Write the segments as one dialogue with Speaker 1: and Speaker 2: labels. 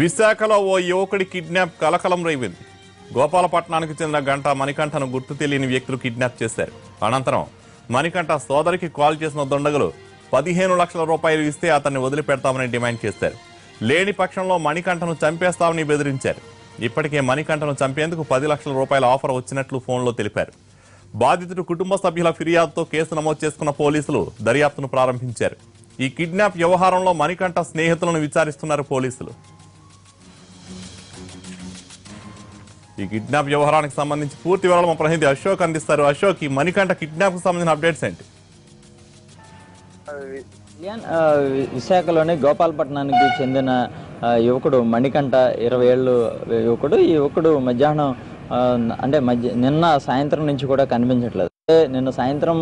Speaker 1: విశాఖలో ఓ యువకుడి కిడ్నాప్ కలకలం రేవింది గోపాలపట్నానికి చెందిన గంట మణికంఠను గుర్తు తెలియని వ్యక్తులు కిడ్నాప్ చేశారు అనంతరం మణికంఠ సోదరికి కాల్ చేసిన దుండగులు పదిహేను లక్షల రూపాయలు ఇస్తే అతన్ని వదిలిపెడతామని డిమాండ్ చేశారు లేని పక్షంలో మణికంఠను చంపేస్తామని బెదిరించారు ఇప్పటికే మణికంఠను చంపేందుకు పది లక్షల రూపాయల ఆఫర్ వచ్చినట్లు ఫోన్లో తెలిపారు బాధితుడు కుటుంబ సభ్యుల ఫిర్యాదుతో కేసు నమోదు చేసుకున్న పోలీసులు దర్యాప్తును ప్రారంభించారు ఈ కిడ్నాప్ వ్యవహారంలో మణికంఠ స్నేహితులను విచారిస్తున్నారు పోలీసులు ఈ కిడ్నాప్ వ్యవహారానికి సంబంధించి పూర్తి వివరాలు మా ప్రతినిధి అశోక్ అందిస్తారు అశోక్ ఈ మణికంఠ కిడ్నాప్ కు సంబంధించిన అప్డేట్స్ ఏంటి
Speaker 2: విశాఖలోని గోపాలపట్నానికి చెందిన యువకుడు మణికంఠ ఇరవై ఏళ్ళు యువకుడు ఈ యువకుడు మధ్యాహ్నం అంటే మధ్య నిన్న సాయంత్రం నుంచి కూడా కనిపించట్లేదు నిన్న సాయంత్రం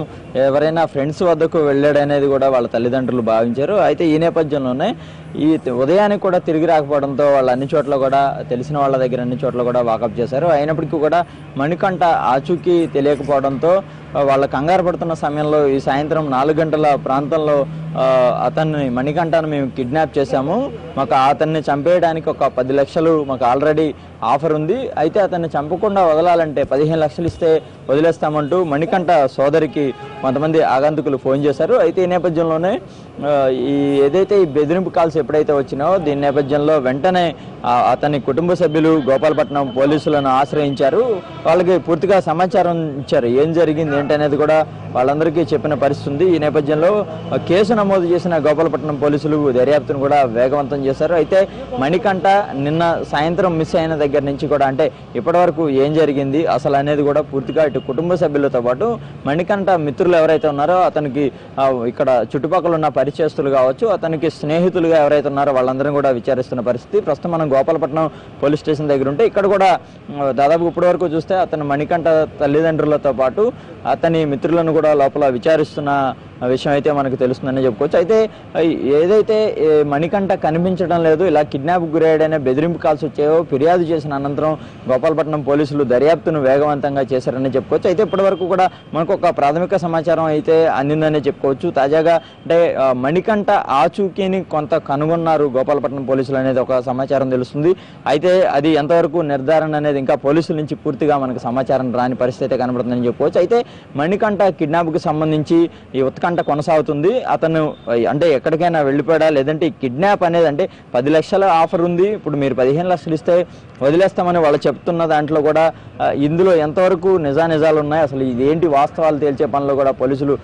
Speaker 2: ఎవరైనా ఫ్రెండ్స్ వద్దకు వెళ్ళాడనేది కూడా వాళ్ళ తల్లిదండ్రులు భావించారు అయితే ఈ నేపథ్యంలోనే ఈ ఉదయానికి కూడా తిరిగి రాకపోవడంతో వాళ్ళు అన్ని చోట్ల కూడా తెలిసిన వాళ్ళ దగ్గర అన్ని చోట్ల కూడా వాకప్ చేశారు అయినప్పటికీ కూడా మణికంఠ ఆచూకీ తెలియకపోవడంతో వాళ్ళ కంగారు పడుతున్న సమయంలో ఈ సాయంత్రం నాలుగు గంటల ప్రాంతంలో అతన్ని మణికంఠను మేము కిడ్నాప్ చేశాము మాకు అతన్ని చంపేయడానికి ఒక పది లక్షలు మాకు ఆల్రెడీ ఆఫర్ ఉంది అయితే అతన్ని చంపకుండా వదలాలంటే పదిహేను లక్షలు ఇస్తే వదిలేస్తామంటూ మణికంఠ సోదరికి కొంతమంది ఆగంతుకులు ఫోన్ చేశారు అయితే ఈ నేపథ్యంలోనే ఈ ఏదైతే ఈ బెదిరింపు కాల్స్ ఎప్పుడైతే వచ్చినో దీని నేపథ్యంలో వెంటనే అతని కుటుంబ సభ్యులు గోపాలపట్నం పోలీసులను ఆశ్రయించారు వాళ్ళకి పూర్తిగా సమాచారం ఇచ్చారు ఏం జరిగింది ఏంటనేది కూడా వాళ్ళందరికీ చెప్పిన పరిస్థితి ఉంది ఈ నేపథ్యంలో కేసు నమోదు చేసిన గోపాలపట్నం పోలీసులు దర్యాప్తును కూడా వేగవంతం చేశారు అయితే మణికంఠ నిన్న సాయంత్రం మిస్ అయిన దగ్గర నుంచి కూడా అంటే ఇప్పటివరకు ఏం జరిగింది అసలు అనేది కూడా పూర్తిగా ఇటు కుటుంబ సభ్యులతో పాటు మణికంఠ మిత్రులు ఎవరైతే ఉన్నారో అతనికి ఇక్కడ చుట్టుపక్కల ఉన్న పరిచయస్తులు కావచ్చు అతనికి స్నేహితులుగా ఎవరైతే ఉన్నారో వాళ్ళందరం కూడా విచారిస్తున్న పరిస్థితి ప్రస్తుతం మనం గోపాలపట్నం పోలీస్ స్టేషన్ దగ్గర ఉంటే ఇక్కడ కూడా దాదాపు ఇప్పటివరకు చూస్తే అతను మణికంఠ తల్లిదండ్రులతో పాటు అతని మిత్రులను కూడా లోపల విచారిస్తున్న విషయం అయితే మనకు తెలుస్తుందని చెప్పుకోవచ్చు అయితే ఏదైతే మణికంఠ కనిపించడం లేదు ఇలా కిడ్నాప్ గురయ్యాడనే బెదిరింపు కాల్స్ వచ్చాయో ఫిర్యాదు చేసిన అనంతరం గోపాలపట్నం పోలీసులు దర్యాప్తును వేగవంతంగా చేశారని చెప్పుకోవచ్చు అయితే ఇప్పటివరకు కూడా మనకు ఒక ప్రాథమిక సమాచారం అయితే అందిందని చెప్పుకోవచ్చు తాజాగా అంటే మణికంఠ ఆచూకీని కొంత కనుగొన్నారు గోపాలపట్నం పోలీసులు అనేది ఒక సమాచారం తెలుస్తుంది అయితే అది ఎంతవరకు నిర్ధారణ అనేది ఇంకా పోలీసుల నుంచి పూర్తిగా మనకు సమాచారం రాని పరిస్థితి అయితే కనబడుతుందని చెప్పుకోవచ్చు అయితే మణికంఠ కిడ్నాప్కి సంబంధించి ఈ ఉత్కంఠ కంట కొనసాగుతుంది అతను అంటే ఎక్కడికైనా వెళ్ళిపోయా లేదంటే ఈ కిడ్నాప్ అనేది అంటే పది లక్షల ఆఫర్ ఉంది ఇప్పుడు మీరు పదిహేను లక్షలు ఇస్తే వదిలేస్తామని వాళ్ళు చెప్తున్న దాంట్లో కూడా ఇందులో ఎంతవరకు నిజానిజాలు ఉన్నాయి అసలు ఇదేంటి వాస్తవాలు తేల్చే పనిలో కూడా పోలీసులు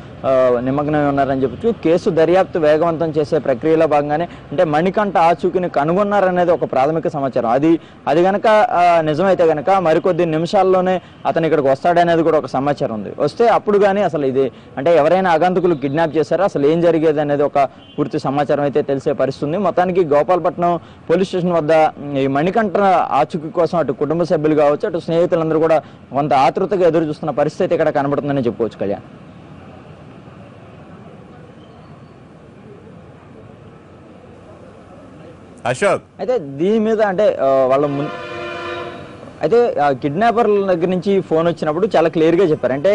Speaker 2: నిమగ్నమై ఉన్నారని చెప్పచ్చు కేసు దర్యాప్తు వేగవంతం చేసే ప్రక్రియలో భాగంగానే అంటే మణికంఠ ఆచూకిని కనుగొన్నారనేది ఒక ప్రాథమిక సమాచారం అది అది కనుక నిజమైతే కనుక మరికొద్ది నిమిషాల్లోనే అతను ఇక్కడికి వస్తాడనేది కూడా ఒక సమాచారం ఉంది వస్తే అప్పుడు కానీ అసలు ఇది అంటే ఎవరైనా అగంతకులు వాళ్ళు కిడ్నాప్ చేశారు అసలు ఏం జరిగేది అనేది ఒక పూర్తి సమాచారం అయితే తెలిసే పరిస్థితుంది మొత్తానికి గోపాలపట్నం పోలీస్ స్టేషన్ వద్ద ఈ మణికంఠ ఆచూకీ కోసం అటు కుటుంబ సభ్యులు కావచ్చు అటు స్నేహితులందరూ కూడా కొంత ఆతృతగా ఎదురు చూస్తున్న పరిస్థితి ఇక్కడ కనబడుతుందని చెప్పుకోవచ్చు కళ్యాణ్ అశోక్ అయితే దీని మీద అంటే వాళ్ళ ముందు అయితే కిడ్నాపర్ల దగ్గర నుంచి ఫోన్ వచ్చినప్పుడు చాలా క్లియర్గా చెప్పారు అంటే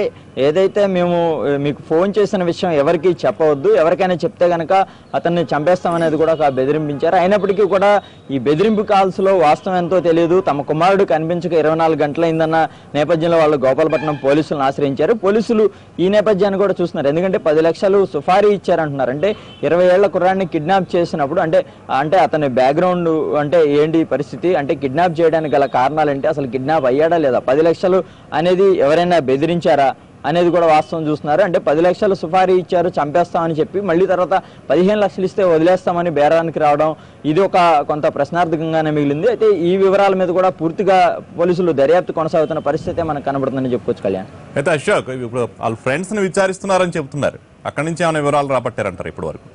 Speaker 2: ఏదైతే మేము మీకు ఫోన్ చేసిన విషయం ఎవరికి చెప్పవద్దు ఎవరికైనా చెప్తే కనుక అతన్ని చంపేస్తామనేది కూడా ఒక బెదిరింపించారు అయినప్పటికీ కూడా ఈ బెదిరింపు కాల్స్లో వాస్తవం ఎంతో తెలియదు తమ కుమారుడు కనిపించక ఇరవై నాలుగు గంటలైందన్న నేపథ్యంలో వాళ్ళు గోపాలపట్నం పోలీసులను ఆశ్రయించారు పోలీసులు ఈ నేపథ్యాన్ని కూడా చూస్తున్నారు ఎందుకంటే పది లక్షలు సుఫారీ ఇచ్చారంటున్నారు అంటే ఇరవై ఏళ్ల కుర్రాన్ని కిడ్నాప్ చేసినప్పుడు అంటే అంటే అతని బ్యాక్గ్రౌండ్ అంటే ఏంటి పరిస్థితి అంటే కిడ్నాప్ చేయడానికి గల కారణాలు ఏంటి అసలు కిడ్నాప్ అయ్యాడా లేదా పది లక్షలు అనేది ఎవరైనా బెదిరించారా అనేది కూడా వాస్తవం చూస్తున్నారు అంటే పది లక్షలు సుఫారీ ఇచ్చారు చంపేస్తామని చెప్పి మళ్ళీ తర్వాత పదిహేను లక్షలు ఇస్తే వదిలేస్తామని బేరానికి రావడం ఇది ఒక కొంత ప్రశ్నార్థకంగానే మిగిలింది అయితే ఈ వివరాల మీద కూడా పూర్తిగా పోలీసులు దర్యాప్తు కొనసాగుతున్న పరిస్థితి మనకు కనబడుతుందని చెప్పుకోవచ్చు కళ్యాణ్
Speaker 1: అయితే అశోక్ ఇప్పుడు వాళ్ళ ఫ్రెండ్స్ని విచారిస్తున్నారని చెప్తున్నారు అక్కడి నుంచి ఏమైనా వివరాలు రాబట్టారంటారు ఇప్పటి వరకు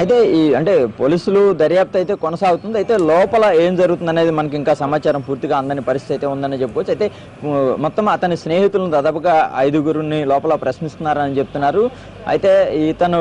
Speaker 2: అయితే ఈ అంటే పోలీసులు దర్యాప్తు అయితే కొనసాగుతుంది అయితే లోపల ఏం జరుగుతుంది అనేది మనకి ఇంకా సమాచారం పూర్తిగా అందని పరిస్థితి అయితే ఉందని చెప్పుకోవచ్చు అయితే మొత్తం అతని స్నేహితులను దాదాపుగా ఐదుగురుని లోపల ప్రశ్నిస్తున్నారని చెప్తున్నారు అయితే ఇతను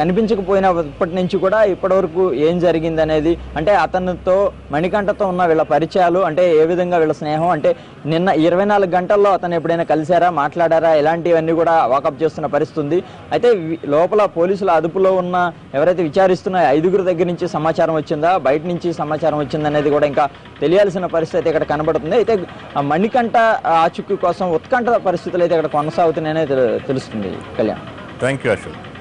Speaker 2: కనిపించకపోయినప్పటి నుంచి కూడా ఇప్పటివరకు ఏం జరిగింది అనేది అంటే అతనితో మణికంఠతో ఉన్న వీళ్ళ పరిచయాలు అంటే ఏ విధంగా వీళ్ళ స్నేహం అంటే నిన్న ఇరవై నాలుగు గంటల్లో అతను ఎప్పుడైనా కలిశారా మాట్లాడారా ఇలాంటివన్నీ కూడా వాకప్ చేస్తున్న పరిస్థితి ఉంది అయితే లోపల పోలీసుల అదుపులో ఉన్న ఎవరైతే ఎవరైతే విచారిస్తున్న ఐదుగురు దగ్గర నుంచి సమాచారం వచ్చిందా బయట నుంచి సమాచారం వచ్చిందనేది కూడా ఇంకా తెలియాల్సిన పరిస్థితి ఇక్కడ కనబడుతుంది అయితే మణికంఠ ఆచుక్కు కోసం ఉత్కంఠ పరిస్థితులు అయితే ఇక్కడ కొనసాగుతున్నాయనే తెలుస్తుంది
Speaker 1: కళ్యాణ్ థ్యాంక్ యూ అశోక్